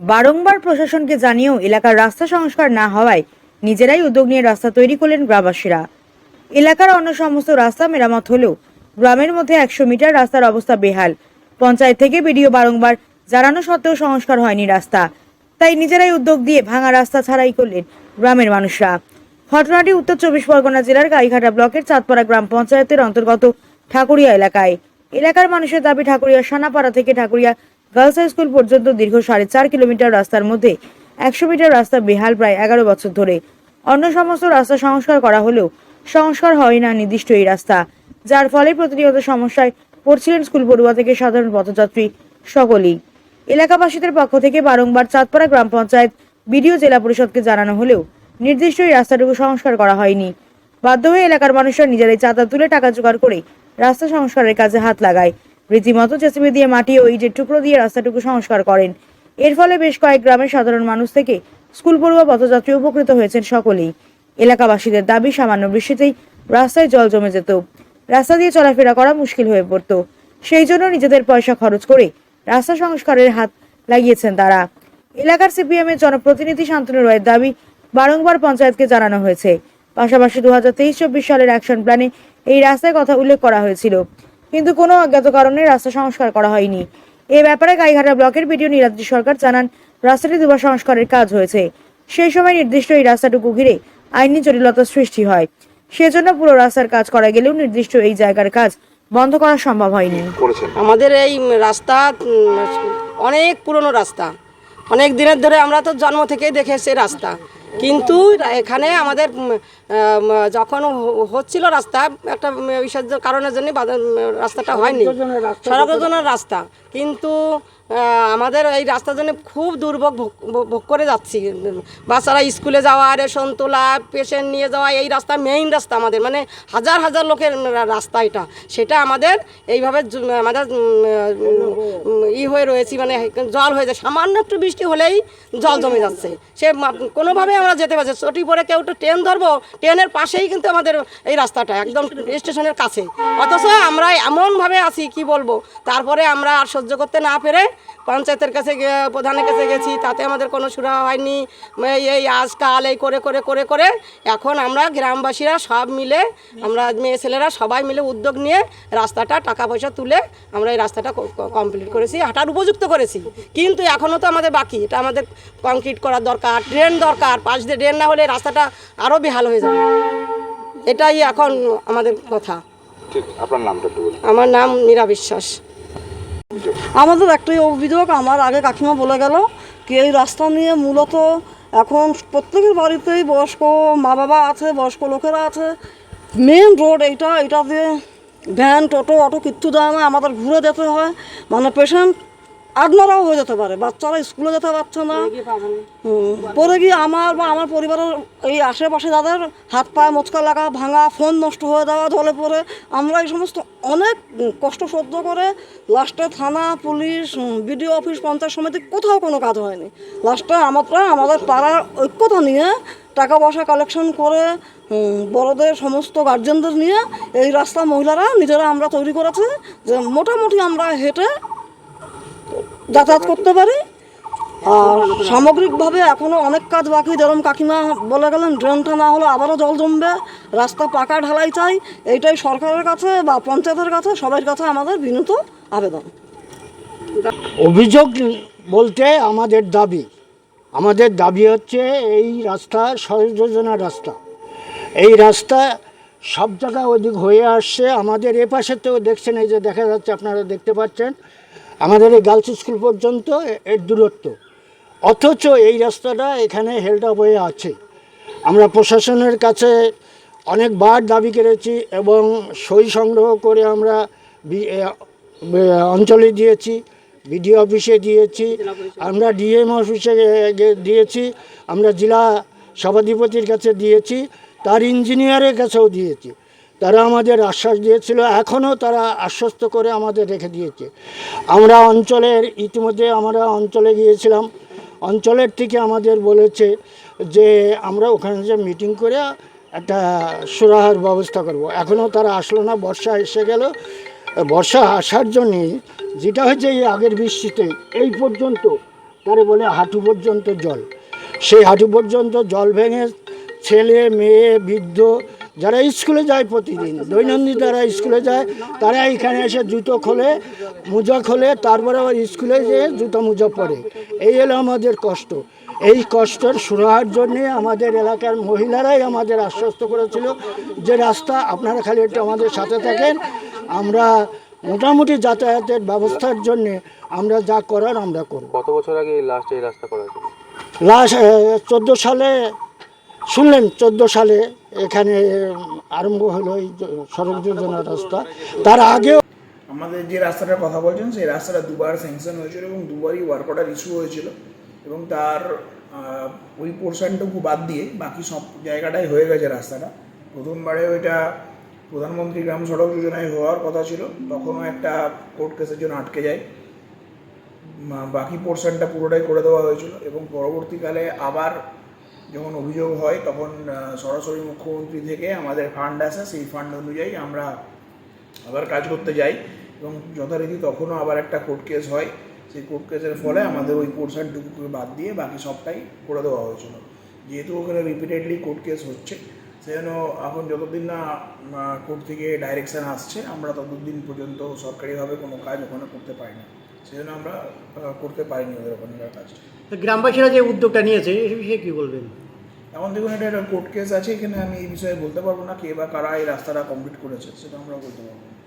বারংবার প্রশাসনকে জানিয়েও এলাকার রাস্তা সংস্কার না হওয়ায় নিজেরাই উদ্যোগ নিয়ে রাস্তা তৈরি করলেন গ্রামবাসীরা। এলাকার অন্য সমস্ত রাস্তা মেরামত হলেও গ্রামের মধ্যে একশো মিটার রাস্তার অবস্থা বেহাল। পঞ্চায়েত থেকে বিডিও বারংবার জানানো সত্ত্বেও সংস্কার হয়নি রাস্তা। তাই নিজেরাই উদ্যোগ দিয়ে ভাঙা রাস্তা ছাড়াই করলেন গ্রামের মানুষরা। ঘটনাটি উত্তর চব্বিশ পরগনা জেলার গাইঘাটা ব্লকের চাঁদপাড়া গ্রাম পঞ্চায়েতের অন্তর্গত ঠাকুরিয়া এলাকায়। এলাকার মানুষের দাবি ঠাকুরিয়া সানাপাড়া থেকে ঠাকুরিয়া গার্লস হাই স্কুল পর্যন্ত দীর্ঘ সাড়ে চার কিলোমিটার রাস্তার মধ্যে একশো মিটার রাস্তা বেহাল প্রায় এগারো বছর ধরে। অন্য সমস্ত রাস্তা সংস্কার করা হলেও সংস্কার হয় না নির্দিষ্ট এই রাস্তা, যার ফলে প্রতিনিয়ত সমস্যায় পড়ছিলেন স্কুল পড়ুয়া থেকে সাধারণ পথযাত্রী সকলেই। এলাকাবাসীদের পক্ষ থেকে বারংবার চাঁদপাড়া গ্রাম পঞ্চায়েত বিডিও জেলা পরিষদকে জানানো হলেও নির্দিষ্ট এই রাস্তাটুকু সংস্কার করা হয়নি। বাধ্য হয়ে এলাকার মানুষরা নিজেরাই চাঁদা তুলে টাকা জোগাড় করে রাস্তা সংস্কারের কাজে হাত লাগায়। রীতিমতো জেসিবি দিয়ে মাটি ও ইটের টুকরো দিয়ে রাস্তাটুকু সংস্কার করেন। এর ফলে বেশ কয়েক গ্রামের সাধারণ মানুষ থেকে স্কুল পড়ুয়া পথযাত্রী উপকৃত হয়েছেন সকলেই। এলাকাবাসীদের দাবি, সামান্য বৃষ্টিতেই রাস্তায় জল জমে যেত। রাস্তা দিয়ে চলাফেরা করা মুশকিল হয়ে পড়তো। সেই জন্য নিজেদের পয়সা খরচ করে রাস্তা সংস্কারের হাত লাগিয়েছেন তারা। এলাকার সিপিএম এর জনপ্রতিনিধি শান্তনু রয়ের দাবি, বারংবার পঞ্চায়েতকে জানানো হয়েছে। পাশাপাশি দু হাজার তেইশ চব্বিশ সালের অ্যাকশন প্ল্যানে এই রাস্তার কথা উল্লেখ করা হয়েছিল। কিন্তু কোনো অজ্ঞাত কারণে রাস্তা সংস্কার করা হয়নি। এ ব্যাপারে গাইঘাটা ব্লকের বিডিও নীলাদ্রি সরকার জানান রাস্তাটি দুবার সংস্কারের কাজ হয়েছে। সেই সময় নির্দিষ্ট এই রাস্তাটুকু ঘিরে আইনি জটিলতার সৃষ্টি হয়। সেজন্য পুরো রাস্তার কাজ করা গেলেও নির্দিষ্ট এই জায়গার কাজ বন্ধ করা সম্ভব হয়নি। আমাদের এই রাস্তা অনেক পুরনো রাস্তা। অনেক দিনের ধরে আমরা তো জন্ম থেকেই দেখে এসেছি রাস্তা। কিন্তু এখানে আমাদের যখন হচ্ছিল রাস্তা একটা বিসর্জন কারণের জন্য রাস্তাটা হয়নি। সড়কের রাস্তা। কিন্তু আমাদের এই রাস্তার জন্য খুব দুর্ভোগ ভোগ- করে যাচ্ছি। বাচ্চারা স্কুলে যাওয়া, রেশন তোলা, পেশেন্ট নিয়ে যাওয়া, এই রাস্তা মেইন রাস্তা আমাদের। মানে হাজার হাজার লোকের রাস্তা এটা। সেটা আমাদের এইভাবে আমাদের ই হয়ে রয়েছি মানে জল হয়ে যায়। সামান্য একটু বৃষ্টি হলেই জল জমে যাচ্ছে। সে কোনোভাবেই আমরা যেতে পারছি চটি পরে কেউ একটু ট্রেন ধরবো ট্রেনের পাশেই কিন্তু আমাদের এই রাস্তাটা, একদম স্টেশনের কাছে। অথচ আমরা এমনভাবে আছি, কি বলব? তারপরে আমরা আর সহ্য করতে না পেরে পঞ্চায়েতের কাছে প্রধানের কাছে গেছি তাতে আমাদের কোনো সুরা হয়নি। এই এই আজকাল এই করে করে করে করে এখন আমরা গ্রামবাসীরা সব মিলে আমরা মেয়ে ছেলেরা সবাই মিলে উদ্যোগ নিয়ে রাস্তাটা টাকা পয়সা তুলে আমরা এই রাস্তাটা কমপ্লিট করেছি হাঁটার উপযুক্ত করেছি। কিন্তু এখনও তো আমাদের বাকি এটা আমাদের কংক্রিট করার দরকার ড্রেন দরকার পাশ দিয়ে ড্রেন না হলে রাস্তাটা আরও বেহাল হয়ে যাবে। এটাই এখন আমাদের কথা। ঠিক আপনার নামটা আমার নাম মীরা বিশ্বাস। আমাদের একটাই অভিযোগ, আমার আগে কাকিমা বলে গেল কি এই রাস্তা নিয়ে মূলত এখন প্রত্যেকের বাড়িতেই বয়স্ক মা বাবা আছে, বয়স্ক লোকেরা আছে। মেন রোড এইটা এটা দিয়ে ভ্যান টোটো, অটো কিচ্ছু যায় না, আমাদের ঘুরে যেতে হয়। মানে পেশেন্ট আদমারাও হয়ে যেতে পারে। বাচ্চারা স্কুলে যেতে পারছে না। পরে গিয়ে আমার বা আমার পরিবারের এই আশেপাশে যাদের হাত পায়ে মোচকা লাগা ভাঙা ফোন নষ্ট হয়ে যাওয়া জলে পড়ে আমরা এই সমস্ত অনেক কষ্ট সহ্য করে লাস্টে থানা পুলিশ বিডিও অফিস পঞ্চায়েত সমিতি কোথাও কোনো কাজ হয়নি। লাস্টে আমরা আমাদের পাড়ার ঐক্যতা নিয়ে টাকা পয়সা কালেকশন করে বড়দের সমস্ত গার্জেনদের নিয়ে এই রাস্তা মহিলারা নিজেরা আমরা তৈরি করেছি যে মোটামুটি আমরা হেঁটে যাতায়াত করতে পারি। আর সামগ্রিকভাবে এখনও অনেক কাজ বাকি। যেরকম কাকিমা বলে গেলেন ড্রেনটা না হলে আবারও জল জমবে, রাস্তা পাকা ঢালাই চাই। এইটাই সরকারের কাছে বা পঞ্চায়েতের কাছে সবার কাছে আমাদের বিনীত আবেদন। অভিযোগ বলতে আমাদের দাবি। আমাদের দাবি হচ্ছে এই রাস্তা সড়ক যোজনা রাস্তা। এই রাস্তা সব জায়গা অধিক হয়ে আসছে। আমাদের এ পাশে তো দেখছেন, এই যে দেখা যাচ্ছে, আপনারা দেখতে পাচ্ছেন, আমাদের এই গার্লস স্কুল পর্যন্ত এর দূরত্ব। অথচ এই রাস্তাটা এখানে হেল্ড আপ হয়ে আছে। আমরা প্রশাসনের কাছে অনেকবার দাবি করেছি এবং সই সংগ্রহ করে আমরা অঞ্চলে দিয়েছি বিডিও অফিসে দিয়েছি, আমরা ডিএম অফিসে দিয়েছি, আমরা জেলা সভাধিপতির কাছে দিয়েছি। তার ইঞ্জিনিয়ারের কাছেও দিয়েছি। তারা আমাদের আশ্বাস দিয়েছিল, এখনও তারা আশ্বস্ত করে আমাদের রেখে দিয়েছে। আমরা অঞ্চলের, ইতিমধ্যে আমরা অঞ্চলে গিয়েছিলাম। অঞ্চলের থেকে আমাদের বলেছে যে, আমরা ওখানে যে মিটিং করে একটা সুরাহার ব্যবস্থা করব। এখনও তারা আসলো না, বর্ষা এসে গেল। বর্ষা আসার জন্যে যেটা হচ্ছে এই আগের বৃষ্টিতে, এই পর্যন্ত তারে বলে হাঁটু পর্যন্ত জল। সেই হাঁটু পর্যন্ত জল ভেঙে ছেলে মেয়ে বৃদ্ধ যারা স্কুলে যায় প্রতিদিন দৈনন্দিন যারা স্কুলে যায় তারা এখানে এসে জুতো খোলে মোজা খোলে তারপরে আবার স্কুলে যেয়ে জুতো মোজা পরে। এই হলো আমাদের কষ্ট। এই কষ্টের সুরাহার জন্যে আমাদের এলাকার মহিলারাই আমাদের আশ্বস্ত করেছিল যে রাস্তা আপনারা খালি একটু আমাদের সাথে থাকেন। আমরা মোটামুটি যাতায়াতের ব্যবস্থার জন্যে আমরা যা করার আমরা করব। কত বছর আগে এই লাস্ট এই রাস্তা করা হয়েছিল? লাস্ট চোদ্দ সালে শুনলেন, চোদ্দ সালে এখানে আরম্ভ হলো এই সড়ক যোজনা রাস্তা। তার আগেও আমাদের যে রাস্তাটার কথা বলছেন, সেই রাস্তাটা দুবার স্যাংশন হয়েছিল এবং দুবারই ওয়ার্ক অর্ডার ইস্যু হয়েছিল এবং তার ওই পোর্শনটুকু বাদ দিয়ে বাকি সব জায়গাটাই হয়ে গেছে রাস্তাটা। প্রথমবারে ওইটা প্রধানমন্ত্রী গ্রাম সড়ক যোজনায় হওয়ার কথা ছিল, তখনও একটা কোর্ট কেসের জন্য আটকে যায়। বাকি পোর্শনটা পুরোটাই করে দেওয়া হয়েছিল এবং পরবর্তীকালে আবার যখন অভিযোগ হয়, তখন সরাসরি মুখ্যমন্ত্রী থেকে আমাদের ফান্ড আসে, সেই ফান্ড অনুযায়ী আমরা আবার কাজ করতে যাই এবং যথারীতি তখনও আবার একটা কোর্ট কেস হয়। সেই কোর্ট কেসের ফলে আমাদের ওই পোর্শনটুকুকে বাদ দিয়ে বাকি সবটাই করে দেওয়া হয়েছিল। যেহেতু ওখানে রিপিটেডলি কোর্ট কেস হচ্ছে, সেজন্য এখন যতদিন না কোর্ট থেকে ডাইরেকশন আসছে, আমরা ততদিন পর্যন্ত সরকারিভাবে কোনো কাজ ওখানে করতে পারি না সেজন্য আমরা করতে পারিনি ওদের ওখানকার কাজটা গ্রামবাসীরা যে উদ্যোগটা নিয়েছে এই বিষয়ে কী বলবেন? এখন দেখুন এটা একটা কোর্ট কেস আছে এখানে আমি এই বিষয়ে বলতে পারব না কে বা কারা এই রাস্তাটা কমপ্লিট করেছে সেটা আমরা বলতে পারব না।